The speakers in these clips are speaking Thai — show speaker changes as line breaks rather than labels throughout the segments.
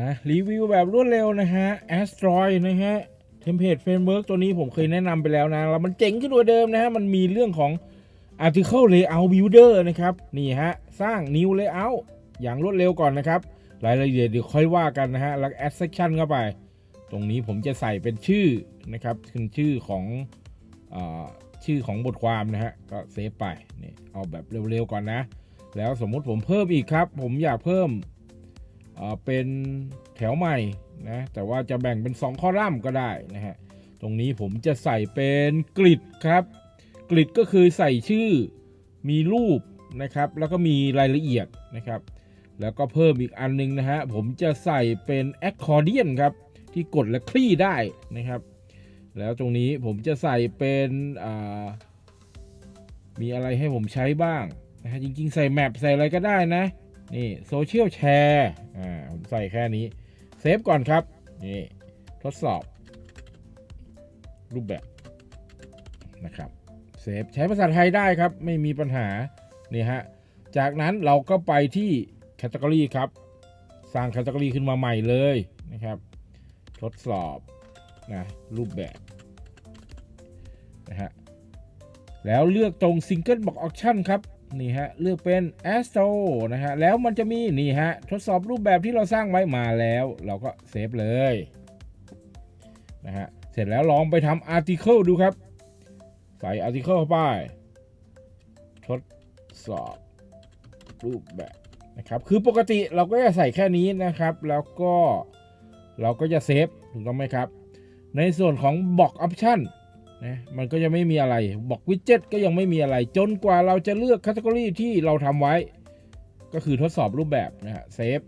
นะรีวิวแบบรวดเร็วนะฮะ Asteroid นะฮะเทมเพลตเฟรมเวิร์กตัวนี้ผมเคยแนะนำไปแล้วนะ แล้วมันเจ๋งขึ้นกว่าเดิมนะฮะ มันมีเรื่องของ Article Layout Builder นะครับ นี่ฮะ สร้าง New Layout อย่างรวดเร็วก่อนนะครับ รายละเอียดเดี๋ยวค่อยว่ากันนะฮะ แล้ว Add Section เข้าไป ตรงนี้ผมจะใส่เป็นชื่อนะครับคือชื่อของอชื่อของบทความนะฮะ ก็เซฟไปนี่เอาแบบเร็วๆก่อนนะ แล้วสมมุติผมเพิ่มอีกครับ ผมอยากเพิ่ม เอ่อเป็นแถวใหม่นะแต่ว่าจะแบ่งเป็น 2 คอลัมน์ก็ได้นะฮะตรงนี้ผมจะใส่เป็นกริดครับ กริดก็คือใส่ชื่อมีรูปนะครับ แล้วก็มีรายละเอียดนะครับ แล้วก็เพิ่มอีกอันนึงนะฮะผมจะใส่เป็นแอคคอร์เดียนครับ ที่กดและคลี่ได้นะครับ แล้วตรงนี้ผมจะใส่เป็นอ่ามีอะไรให้ผมใช้บ้างนะฮะจริงๆ ใส่แมปใส่อะไรก็ได้นะ นี่โซเชียลแชร์อ่าผมใส่แค่นี้ เซฟก่อนครับ นี่ทดสอบ รูปแบบนะครับเซฟใช้ภาษาไทยได้ครับ ไม่มีปัญหา นี่ฮะ จากนั้นเราก็ไปที่แคตตากรีครับ สร้างแคตตากรีขึ้นมาใหม่เลยนะครับ ทดสอบนะรูปแบบนะฮะแล้วเลือกตรง Single Box Option ครับ นี่ฮะเลือกเป็น Astro นะฮะแล้วมันจะมีนี่ฮะทดสอบรูปแบบที่เราสร้างไว้มาแล้ว เราก็เซฟเลยนะฮะเสร็จแล้วลองไปทำ Article ดูครับ ใส่ Article เข้าไปทดสอบรูปแบบนะครับคือปกติเราก็จะใส่แค่นี้นะครับ แล้วก็เราก็จะเซฟถูกต้องไหมครับ ในส่วนของบอกออปชั่น นะมันก็จะไม่มีอะไรบอกวิดเจ็ตก็ยังไม่มีอะไร จนกว่าเราจะเลือกคัต e กรีที่เราทำไว้ ก็คือทดสอบรูปแบบนะฮะเซฟ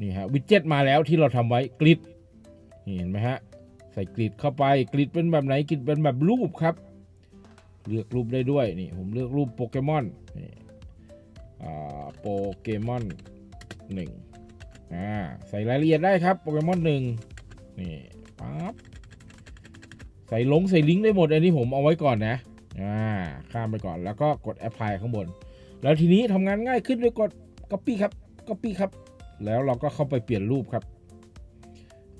นี่ฮะวิดเจ็ตมาแล้วที่เราทำไว้กริดนี่เห็นไหมฮะใส่กริดเข้าไปกริดเป็นแบบไหนกริดเป็นแบบรูปครับ เลือกรูปได้ด้วยนี่ผมเลือกรูปโปเกมอนนี่อ่าโปเกมอนหนึ่งอ่าใส่รายละเอียดได้ครับโปเกมอนหนึ่งนี่ปั๊บ ใส่ลงใส่ลิงก์ได้หมดอันนี้ผมเอาไว้ก่อนนะอ่าข้ามไปก่อนแล้วก็กดแอปพลายข้างบน แล้วทีนี้ทำงานง่ายขึ้นด้วยกด Copy ครับ Copy ครับ แล้วเราก็เข้าไปเปลี่ยนรูปครับ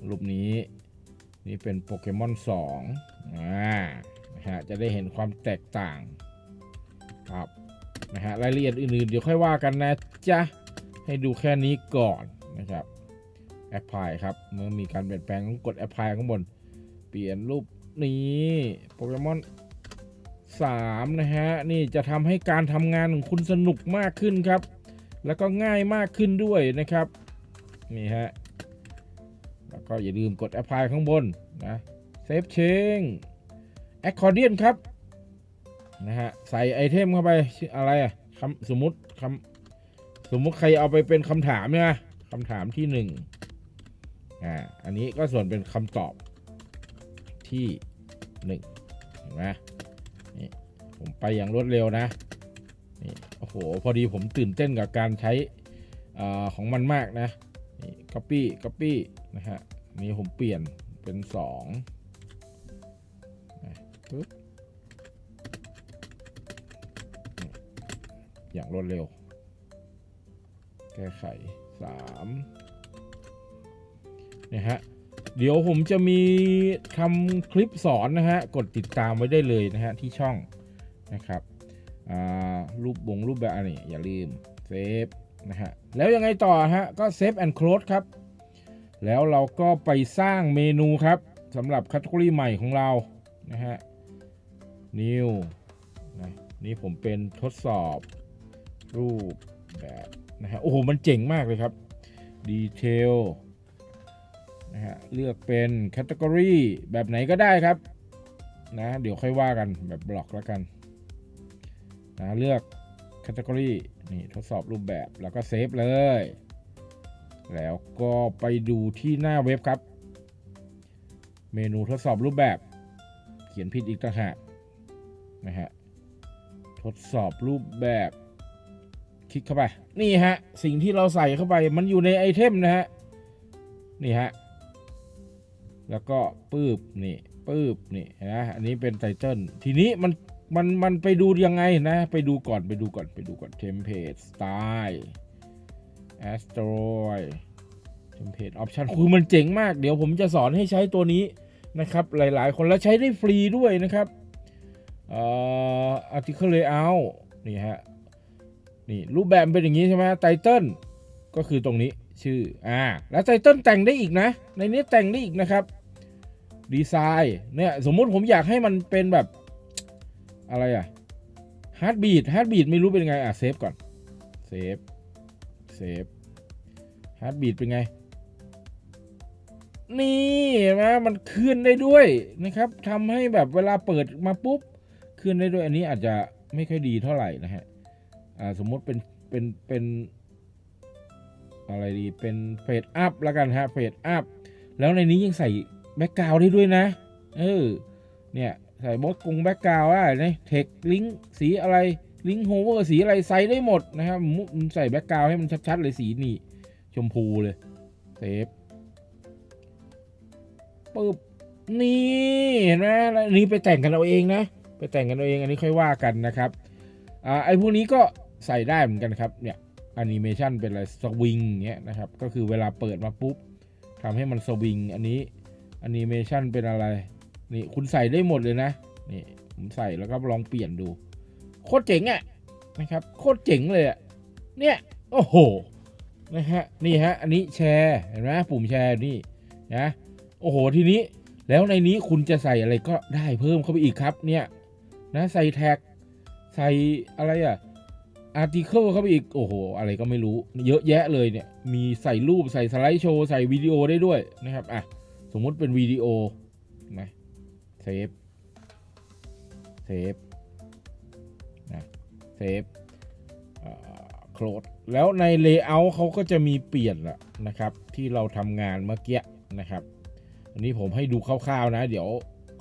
รูปนี้นี่เป็นโปเกมอน2อ่านะฮะจะได้เห็นความแตกต่างครับนะฮะรายละเอียดอื่นๆ เดี๋ยวค่อยว่ากันนะจ๊ะ ให้ดูแค่นี้ก่อนนะครับแอปพลายครับ เมื่อมีการเปลี่ยนแปลงต้องกดแอปพลายข้างบน เปลี่ยนรูป นี้โปเกมอน3นะฮะ นี่จะทำให้การทำงานของคุณสนุกมากขึ้นครับ แล้วก็ง่ายมากขึ้นด้วยนะครับ นี่ฮะ แล้วก็อย่าลืมกด apply ข้างบนนะ save change accordion ครับ นะฮะ ใส่ไอเทมเข้าไปอะไรอะคำสมมติคำสมมติใครเอาไปเป็นคำถามเนี่ยคำถามที่หนึ่งอ่า อันนี้ก็ส่วนเป็นคำตอบที่ หนึ่งเห็นไหมนี่ผมไปอย่างรวดเร็วนะนี่โอ้โหพอดีผมตื่นเต้นกับการใช้อาของมันมากนะนี่ copy copy นะฮะนี่ผมเปลี่ยนเป็นสองปึ๊บนี่อย่างรวดเร็ว แก้ไขสามนะฮะ เดี๋ยวผมจะมีทำคลิปสอนนะฮะ กดติดตามไว้ได้เลยนะฮะ ที่ช่องนะครับอ่ารูปบงรูปแบบอันนี้อย่าลืมเซฟนะฮะ แล้วยังไงต่อฮะ ก็เซฟแอนด์คล e ครับ แล้วเราก็ไปสร้างเมนูครับสำหรับคัตกรีใหม่ของเรานะฮะ new นะนี่ผมเป็นทดสอบรูปแบบนะฮะ โอ้โห มันเจ๋งมากเลยครับ detail นะฮะเลือกเป็นแคตตากรีแบบไหนก็ได้ครับนะเดี๋ยวค่อยว่ากันแบบบล็อกแล้วกันนะเลือกแคตตากรีนี่ทดสอบรูปแบบแล้วก็เซฟเลย แล้วก็ไปดูที่หน้าเว็บครับ เมนูทดสอบรูปแบบ เขียนผิดอีกต่างหากนะฮะทดสอบรูปแบบ คลิกเข้าไป นี่ฮะ สิ่งที่เราใส่เข้าไปมันอยู่ในไอเทมนะฮะ นี่ฮะ แล้วก็ปื๊บนี่ปื๊บนี่นะอันนี้เป็นไตเติลทีนี้มันมันมันไปดูยังไงนะ ไปดูก่อนไปดูก่อนไปดูก่อนเทมเพลตสไตล์ Asteroid Template Option คือมันเจ๋งมาก เดี๋ยวผมจะสอนให้ใช้ตัวนี้นะครับ หลายๆ คนแล้วใช้ได้ฟรีด้วยนะครับเอ่อ Article Layout นี่ฮะนี่รูปแบบเป็นอย่างนี้ใช่ไหมไตเติลก็คือตรงนี้ชื่ออ่าแล้วไตเติลแต่งได้อีกนะ ในนี้แต่งได้อีกนะครับ ดีไซน์เนี่ยสมมุติผมอยากให้มันเป็นแบบอะไรอะฮาร์ดบีดฮาร์ดบีดไม่รู้เป็นไงอะเซฟก่อนเซฟเซฟฮาร์ดบีดเป็นไง นี่เห็นไหมมันเคลื่อนได้ด้วยนะครับทำให้แบบเวลาเปิดมาปุ๊บเคลื่อนได้ด้วยอันนี้อาจจะไม่ค่อยดีเท่าไหร่นะฮะอ่าสมมุติเป็นเป็นเป็นอะไรดีเป็นเฟดอัพแล้วกันฮะเฟดอัพแล้วในนี้ยังใส่ แบ็กกราวได้ด้วยนะ เออ เนี่ย ใส่บล็อกกงแบ็กกราวได้นะเทคลิงสีอะไรลิงโฮเวอร์สีอะไรใส่ได้หมดนะครับมุใส่แบ็กกราวให้มันชัดๆเลยสีนี่ ชมพูเลยเซฟปึ๊บนี่เห็นไหมอันนี้ไปแต่งกันเอาเองนะ ไปแต่งกันเอาเองอันนี้ค่อยว่ากันนะครับอ่าไอ้พวกนี้ก็ใส่ได้เหมือนกันครับเนี่ยแอนิเมชันเป็นอะไรสวิงเงี้ยนะครับ ก็คือเวลาเปิดมาปุ๊บทำให้มันสวิงอันนี้ แอนิเมชันเป็นอะไร นี่คุณใส่ได้หมดเลยนะ นี่ผมใส่แล้วก็ลองเปลี่ยนดู โคตรเจ๋งอะ่ะนะครับ โคตรเจ๋งเลยอะ่ะ เนี่ย โอ้โห นะฮะ นี่ฮะ อันนี้แชร์ เห็นไหมปุ่มแชร์นี่ นะ โอ้โห ทีนี้ แล้วในนี้คุณจะใส่อะไรก็ได้เพิ่มเข้าไปอีกครับ เนี่ย นะ ใส่แท็ก ใส่อะไรอะอาร์ติเคิลเข้าไปอีก โอ้โห อะไรก็ไม่รู้ เยอะแยะเลยเนี่ย มีใส่รูป ใส่สไลด์โชว์ ใส่วิดีโอได้ด้วยนะครับ อะ สมมติเป็นวิดีโอนะเซฟเซฟนะเซฟโคลดแล้วใน Layout เขาก็จะมีเปลี่ยนละนะครับ ที่เราทำงานเมื่อกี้นะครับ อันนี้ผมให้ดูคร่าวๆนะ เดี๋ยว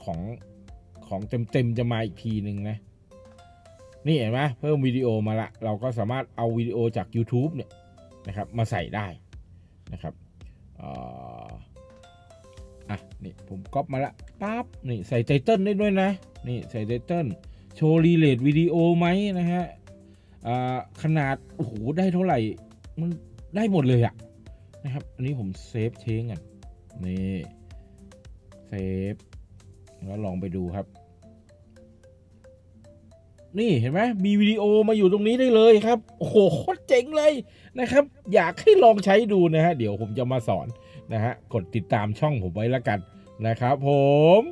ของของเต็มๆจะมาอีกทีหนึ่งนะ นี่เห็นไหมเพิ่มวิดีโอมาละ เราก็สามารถเอาวิดีโอจาก YouTube เนี่ยนะครับมาใส่ได้นะครับ อะนี่ผมก๊อปมาละปั๊บนี่ใส่ไตเติลได้ด้วยนะ นี่ใส่ไตเติลโชว์รีเลทวิดีโอไหมนะฮะอ่าขนาดโอ้โหได้เท่าไหร่ มันได้หมดเลยอะนะครับ อันนี้ผมเซฟเชงกันนี่เซฟแล้วลองไปดูครับ นี่เห็นไหมมีวิดีโอมาอยู่ตรงนี้ได้เลยครับ โอ้โหโคตรเจ๋งเลยนะครับ อยากให้ลองใช้ดูนะฮะ เดี๋ยวผมจะมาสอน นะฮะกดติดตามช่องผมไว้แล้วกันนะครับผม